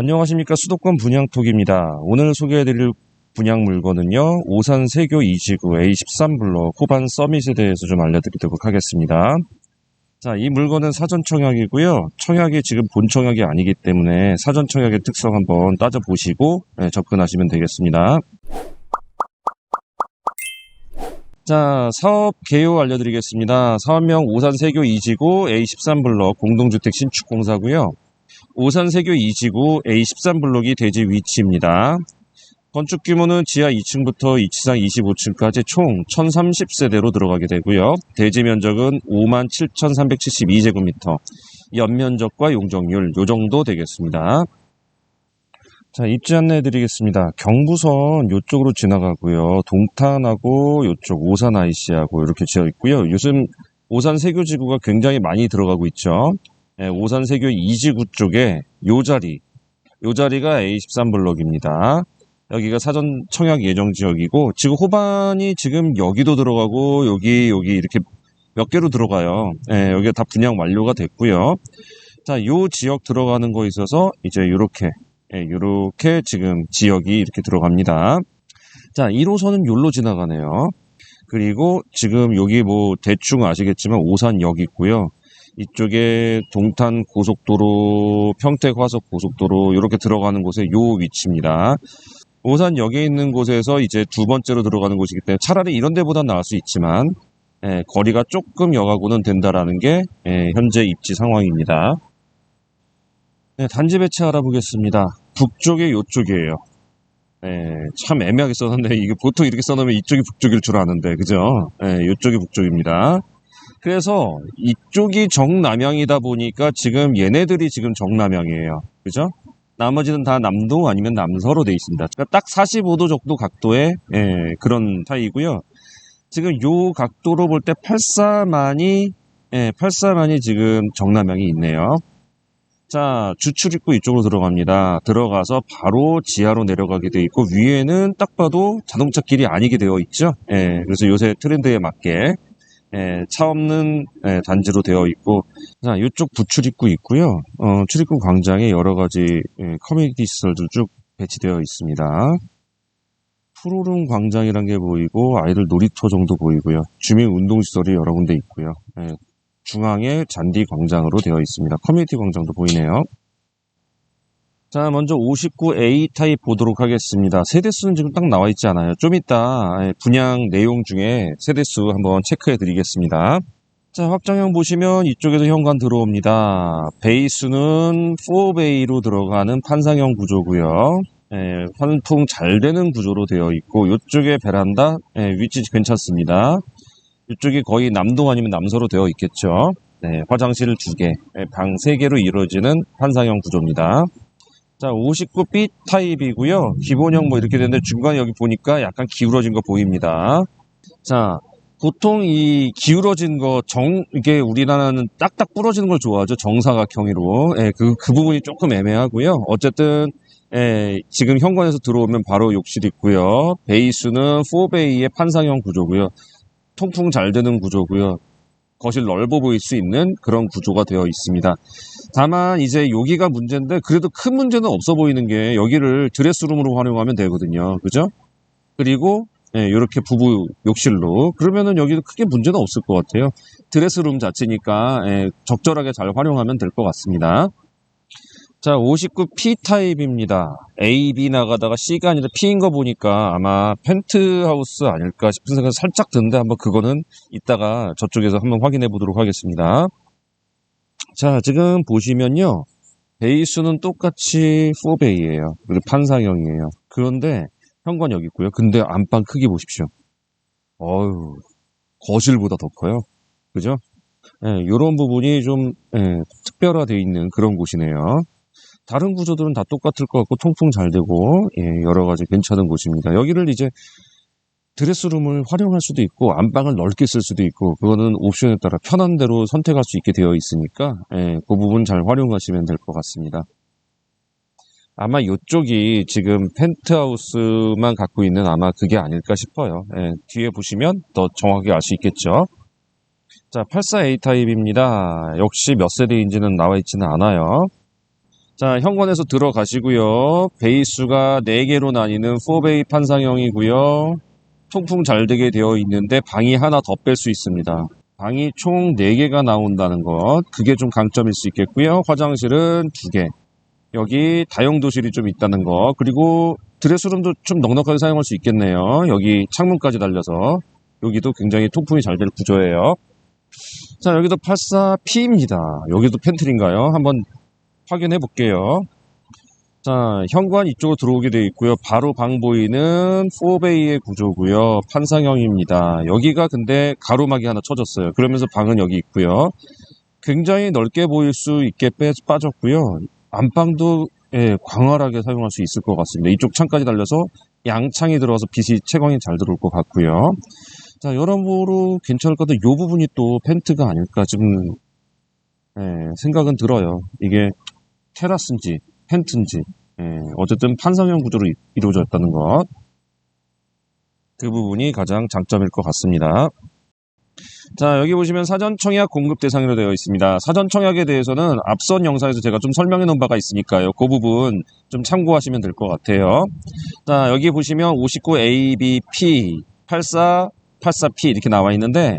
안녕하십니까 수도권 분양톡입니다. 오늘 소개해드릴 분양 물건은요 오산 세교 2지구 A13블록 호반 서밋에 대해서 좀 알려드리도록 하겠습니다. 자, 이 물건은 사전 청약이고요. 청약이 지금 본 청약이 아니기 때문에 사전 청약의 특성 한번 따져보시고 네, 접근하시면 되겠습니다. 자, 사업 개요 알려드리겠습니다. 사업명 오산 세교 2지구 A13블록 공동주택 신축공사고요. 오산 세교 2지구 A13블록이 대지 위치입니다. 건축 규모는 지하 2층부터 2지상 25층까지 총 1030세대로 들어가게 되고요. 대지 면적은 57,372제곱미터, 연면적과 용적률 요 정도 되겠습니다. 자, 입지 안내해 드리겠습니다. 경부선 요쪽으로 지나가고요. 동탄하고 요쪽 오산 IC하고 이렇게 지어 있고요. 요즘 오산 세교지구가 굉장히 많이 들어가고 있죠. 예, 오산 세교 2지구 쪽에 요 자리, 요 자리가 A13 블록입니다. 여기가 사전 청약 예정 지역이고 지금 호반이 지금 여기도 들어가고 여기 여기 이렇게 몇 개로 들어가요. 예, 여기가 다 분양 완료가 됐고요. 자, 요 지역 들어가는 거 있어서 이제 요렇게 예, 요렇게 지금 지역이 이렇게 들어갑니다. 자, 1호선은 요로 지나가네요. 그리고 지금 여기 뭐 대충 아시겠지만 오산역 있고요. 이쪽에 동탄 고속도로, 평택 화석 고속도로 이렇게 들어가는 곳에 요 위치입니다. 오산역에 있는 곳에서 이제 두 번째로 들어가는 곳이기 때문에 차라리 이런 데보다 나을 수 있지만 예, 거리가 조금 여가고는 된다라는 게 예, 현재 입지 상황입니다. 네, 단지 배치 알아보겠습니다. 북쪽에 요쪽이에요. 예, 참 애매하게 써놨네. 이게 보통 이렇게 써놓으면 이쪽이 북쪽일 줄 아는데, 그죠? 예, 요쪽이 북쪽입니다. 그래서 이쪽이 정남향이다 보니까 지금 얘네들이 지금 정남향이에요. 그죠? 나머지는 다 남도 아니면 남서로 돼 있습니다. 그러니까 딱 45도 정도 각도의 예, 그런 사이고요. 지금 요 각도로 볼 때 84만이 예, 84만이 지금 정남향이 있네요. 자, 주출입구 이쪽으로 들어갑니다. 들어가서 바로 지하로 내려가게 돼 있고 위에는 딱 봐도 자동차 길이 아니게 되어 있죠. 예, 그래서 요새 트렌드에 맞게 예, 차 없는 예, 단지로 되어 있고 자 이쪽 부출입구 있고요. 어, 출입구 광장에 여러 가지 예, 커뮤니티 시설도 쭉 배치되어 있습니다. 푸르릉 광장이란 게 보이고 아이들 놀이터 정도 보이고요. 주민 운동 시설이 여러 군데 있고요. 예, 중앙에 잔디 광장으로 되어 있습니다. 커뮤니티 광장도 보이네요. 자, 먼저 59A 타입 보도록 하겠습니다. 세대수는 지금 딱 나와 있지 않아요. 좀 이따 예, 분양 내용 중에 세대수 한번 체크해 드리겠습니다. 자, 확장형 보시면 이쪽에도 현관 들어옵니다. 베이스는 4베이로 들어가는 판상형 구조고요. 예, 환풍 잘 되는 구조로 되어 있고 이쪽에 베란다 예, 위치 괜찮습니다. 이쪽이 거의 남동 아니면 남서로 되어 있겠죠. 네, 화장실 두 개, 예, 방세 개로 이루어지는 판상형 구조입니다. 자, 59B 타입이고요. 기본형 뭐 이렇게 되는데 중간에 여기 보니까 약간 기울어진 거 보입니다. 자, 보통 이 기울어진 거 정, 이게 우리나라는 딱딱 부러지는 걸 좋아하죠. 정사각형으로. 예, 그, 그 부분이 조금 애매하고요. 어쨌든, 예, 지금 현관에서 들어오면 바로 욕실 있고요. 베이스는 4베이의 판상형 구조고요. 통풍 잘 되는 구조고요. 거실 넓어 보일 수 있는 그런 구조가 되어 있습니다. 다만 이제 여기가 문제인데 그래도 큰 문제는 없어 보이는 게 여기를 드레스룸으로 활용하면 되거든요. 그죠? 그리고 예, 이렇게 부부 욕실로 그러면은 여기도 크게 문제는 없을 것 같아요. 드레스룸 자체니까 예, 적절하게 잘 활용하면 될 것 같습니다. 자, 59P 타입입니다. A, B 나가다가 C가 아니라 P인 거 보니까 아마 펜트하우스 아닐까 싶은 생각이 살짝 드는데 한번 그거는 이따가 저쪽에서 한번 확인해 보도록 하겠습니다. 자, 지금 보시면요. 베이스는 똑같이 4베이예요. 그리고 판상형이에요. 그런데 현관 여기 있고요. 근데 안방 크기 보십시오. 어유 거실보다 더 커요. 그죠? 예, 요런 부분이 좀 예, 특별화되어 있는 그런 곳이네요. 다른 구조들은 다 똑같을 것 같고 통풍 잘 되고 예, 여러 가지 괜찮은 곳입니다. 여기를 이제 드레스룸을 활용할 수도 있고 안방을 넓게 쓸 수도 있고 그거는 옵션에 따라 편한 대로 선택할 수 있게 되어 있으니까 예, 그 부분 잘 활용하시면 될 것 같습니다. 아마 이쪽이 지금 펜트하우스만 갖고 있는 아마 그게 아닐까 싶어요. 예, 뒤에 보시면 더 정확하게 알수 있겠죠. 자, 84A 타입입니다. 역시 몇 세대인지는 나와 있지는 않아요. 자, 현관에서 들어가시고요. 베이수가 4개로 나뉘는 4베이 판상형이고요. 통풍 잘 되게 되어 있는데 방이 하나 더 뺄 수 있습니다. 방이 총 4개가 나온다는 것. 그게 좀 강점일 수 있겠고요. 화장실은 2개. 여기 다용도실이 좀 있다는 거. 그리고 드레스룸도 좀 넉넉하게 사용할 수 있겠네요. 여기 창문까지 달려서. 여기도 굉장히 통풍이 잘 될 구조예요. 자, 여기도 84P입니다. 여기도 팬트리인가요? 한번 확인해 볼게요. 자, 현관 이쪽으로 들어오게 되어 있고요. 바로 방 보이는 4베이의 구조고요. 판상형입니다. 여기가 근데 가로막이 하나 쳐졌어요. 그러면서 방은 여기 있고요. 굉장히 넓게 보일 수 있게 빼, 빠졌고요. 안방도 예, 광활하게 사용할 수 있을 것 같습니다. 이쪽 창까지 달려서 양창이 들어와서 빛이 채광이 잘 들어올 것 같고요. 자, 여러모로 괜찮을 것 같아요. 이 부분이 또 펜트가 아닐까 지금 예, 생각은 들어요. 이게 테라스인지 펜트인지 예, 어쨌든 판상형 구조로 이- 이루어져 있다는 것. 그 부분이 가장 장점일 것 같습니다. 자, 여기 보시면 사전 청약 공급 대상으로 되어 있습니다. 사전 청약에 대해서는 앞선 영상에서 제가 좀 설명해 놓은 바가 있으니까요. 그 부분 좀 참고하시면 될 것 같아요. 자, 여기 보시면 59ABP 84 84P 이렇게 나와 있는데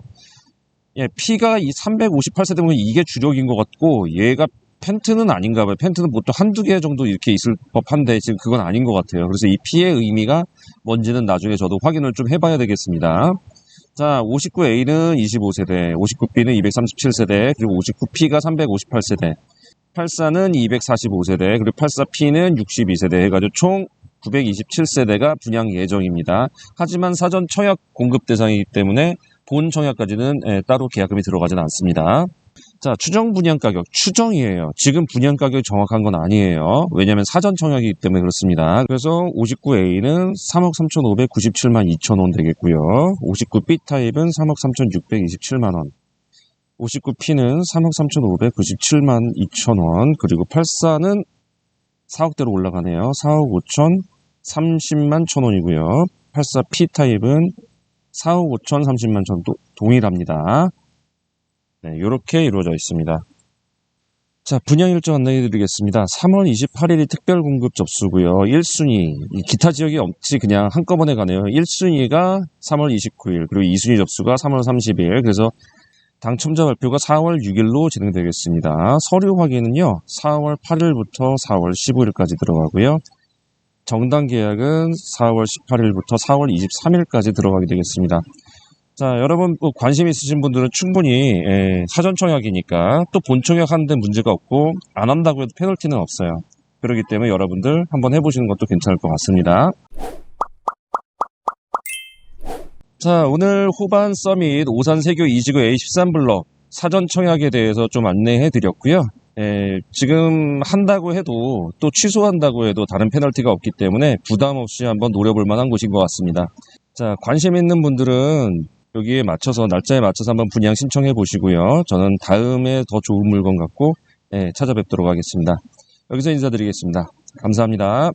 예, P가 이 358세대 보면 이게 주력인 것 같고 얘가 펜트는 아닌가 봐요. 펜트는 보통 한두 개 정도 이렇게 있을 법한데 지금 그건 아닌 것 같아요. 그래서 이 P의 의미가 뭔지는 나중에 저도 확인을 좀 해봐야 되겠습니다. 자, 59A는 25세대, 59B는 237세대, 그리고 59P가 358세대, 84는 245세대, 그리고 84P는 62세대 해가지고 총 927세대가 분양 예정입니다. 하지만 사전 청약 공급 대상이기 때문에 본 청약까지는 예, 따로 계약금이 들어가진 않습니다. 자, 추정 분양 가격, 추정이에요. 지금 분양 가격이 정확한 건 아니에요. 왜냐하면 사전 청약이기 때문에 그렇습니다. 그래서 59A는 3억 3,597만 2천 원 되겠고요. 59B 타입은 3억 3,627만 원. 59P는 3억 3,597만 2천 원. 그리고 84는 4억대로 올라가네요. 4억 5천 30만 천 원이고요. 84P 타입은 4억 5천 30만 천 도, 동일합니다. 네, 이렇게 이루어져 있습니다. 자, 분양 일정 안내해 드리겠습니다. 3월 28일이 특별 공급 접수고요. 1순위, 이 기타 지역이 없이 그냥 한꺼번에 가네요. 1순위가 3월 29일, 그리고 2순위 접수가 3월 30일. 그래서 당첨자 발표가 4월 6일로 진행되겠습니다. 서류 확인은요, 4월 8일부터 4월 15일까지 들어가고요. 정당 계약은 4월 18일부터 4월 23일까지 들어가게 되겠습니다. 자, 여러분 뭐 관심 있으신 분들은 충분히 예, 사전 청약이니까 또 본 청약 하는데 문제가 없고 안 한다고 해도 페널티는 없어요. 그렇기 때문에 여러분들 한번 해보시는 것도 괜찮을 것 같습니다. 자, 오늘 후반 서밋 오산 세교 이지구 A13 블럭 사전 청약에 대해서 좀 안내해 드렸고요. 예, 지금 한다고 해도 또 취소한다고 해도 다른 페널티가 없기 때문에 부담 없이 한번 노려볼 만한 곳인 것 같습니다. 자, 관심 있는 분들은 여기에 맞춰서 날짜에 맞춰서 한번 분양 신청해 보시고요. 저는 다음에 더 좋은 물건 갖고 예, 찾아뵙도록 하겠습니다. 여기서 인사드리겠습니다. 감사합니다.